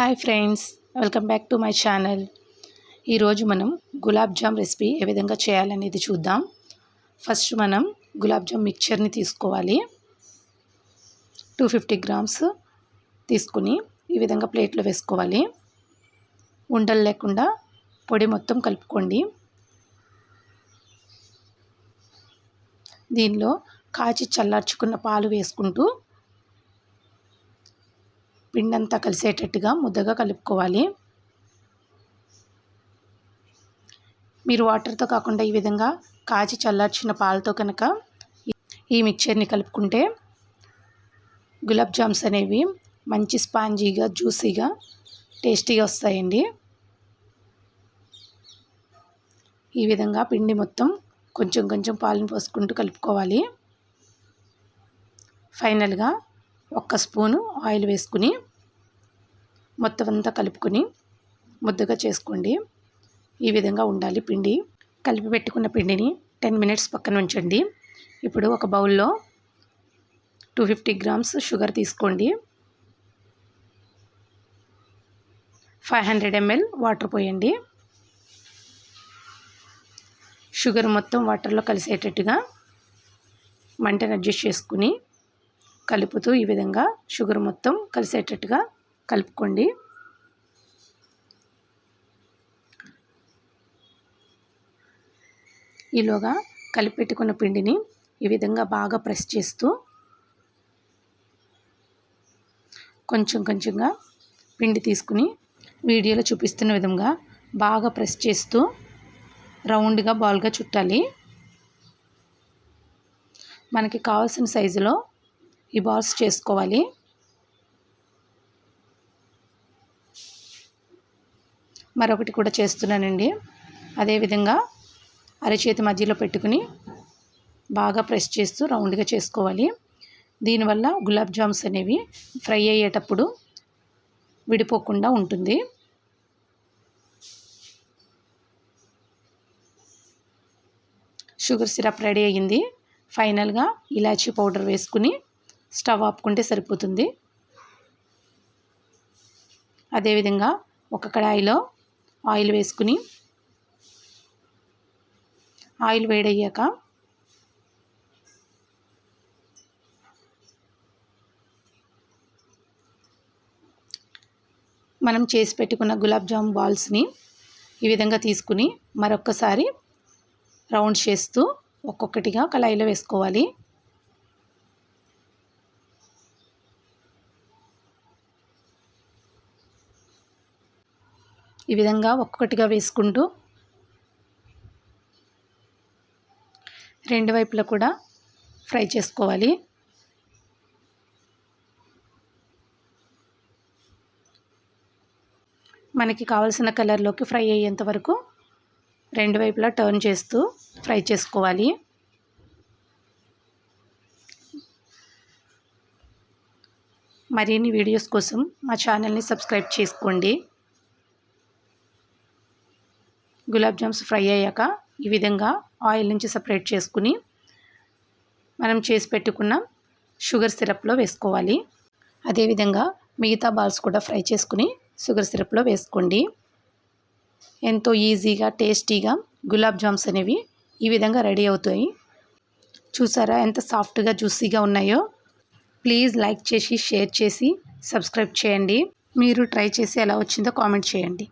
Hi friends welcome back to my channel. ఈరోజు మనం gulab jam recipe ఏ విధంగా చేయాలనేది చూద్దాం. ఫస్ట్ మనం గులాబ్ జామ్ మిక్చర్ని తీసుకోవాలి. టూ ఫిఫ్టీ గ్రామ్స్ తీసుకుని ఈ విధంగా ప్లేట్లో వేసుకోవాలి. ఉండలు లేకుండా పొడి మొత్తం కలుపుకోండి. దీనిలో కాచి చల్లార్చుకున్న పాలు వేసుకుంటూ పిండి అంతా కలిసేటట్టుగా ముద్దగా కలుపుకోవాలి. మీరు వాటర్తో కాకుండా ఈ విధంగా కాచి చల్లార్చిన పాలతో కనుక ఈ మిక్చర్ని కలుపుకుంటే గులాబ్ జామ్స్ అనేవి మంచి స్పాంజీగా జ్యూసీగా టేస్టీగా వస్తాయండి. ఈ విధంగా పిండి మొత్తం కొంచెం కొంచెం పాలను పోసుకుంటూ కలుపుకోవాలి. ఫైనల్గా ఒక్క స్పూను ఆయిల్ వేసుకుని మొత్తం అంతా కలుపుకొని ముద్దగా చేసుకోండి. ఈ విధంగా ఉండాలి పిండి. కలిపి పెట్టుకున్న పిండిని టెన్ మినిట్స్ పక్కన ఉంచండి. ఇప్పుడు ఒక బౌల్లో టూ ఫిఫ్టీ గ్రామ్స్ షుగర్ తీసుకోండి. ఫైవ్ హండ్రెడ్ ఎంఎల్ వాటర్ పోయండి. షుగర్ మొత్తం వాటర్లో కలిసేటట్టుగా మంటను అడ్జస్ట్ చేసుకుని కలుపుతూ ఈ విధంగా షుగర్ మొత్తం కలిసేటట్టుగా కలుపుకోండి. ఈలోగా కలిపెట్టుకున్న పిండిని ఈ విధంగా బాగా ప్రెస్ చేస్తూ కొంచెం కొంచెంగా పిండి తీసుకుని వీడియోలో చూపిస్తున్న విధంగా బాగా ప్రెస్ చేస్తూ రౌండ్గా బాల్గా చుట్టాలి. మనకి కావాల్సిన సైజులో ఈ బాల్స్ చేసుకోవాలి. మరొకటి కూడా చేస్తున్నానండి. అదేవిధంగా అరచేతి మధ్యలో పెట్టుకుని బాగా ప్రెస్ చేస్తూ రౌండ్గా చేసుకోవాలి. దీనివల్ల గులాబ్ జామ్స్ అనేవి ఫ్రై అయ్యేటప్పుడు విడిపోకుండా ఉంటుంది. షుగర్ సిరప్ రెడీ అయ్యింది. ఫైనల్గా ఇలాచీ పౌడర్ వేసుకుని స్టవ్ ఆపుకుంటే సరిపోతుంది. అదేవిధంగా ఒక కడాయిలో ఆయిల్ వేసుకుని ఆయిల్ వేడయ్యాక మనం చేసి పెట్టుకున్న గులాబ్ జామ్ బాల్స్ని ఈ విధంగా తీసుకుని మరొక్కసారి రౌండ్ చేస్తూ ఒక్కొక్కటిగా కళాయిలో వేసుకోవాలి. ఈ విధంగా ఒక్కొక్కటిగా వేసుకుంటూ రెండు వైపులా కూడా ఫ్రై చేసుకోవాలి. మనకి కావాల్సిన కలర్లోకి ఫ్రై అయ్యేంత వరకు రెండు వైపులా టర్న్ చేస్తూ ఫ్రై చేసుకోవాలి. మరిన్ని వీడియోస్ కోసం మా ఛానల్ని సబ్స్క్రైబ్ చేసుకోండి. గులాబ్ జామ్స్ ఫ్రై అయ్యాక ఈ విధంగా ఆయిల్ నుంచి సపరేట్ చేసుకుని మనం చేసి పెట్టుకున్న షుగర్ సిరప్లో వేసుకోవాలి. అదేవిధంగా మిగతా బాల్స్ కూడా ఫ్రై చేసుకుని షుగర్ సిరప్లో వేసుకోండి. ఎంతో ఈజీగా టేస్టీగా గులాబ్ జామ్స్ అనేవి ఈ విధంగా రెడీ అవుతాయి. చూసారా ఎంత సాఫ్ట్గా జ్యూసీగా ఉన్నాయో? ప్లీజ్ లైక్ చేసి షేర్ చేసి సబ్స్క్రైబ్ చేయండి. మీరు ట్రై చేసి ఎలా వచ్చిందో కామెంట్ చేయండి.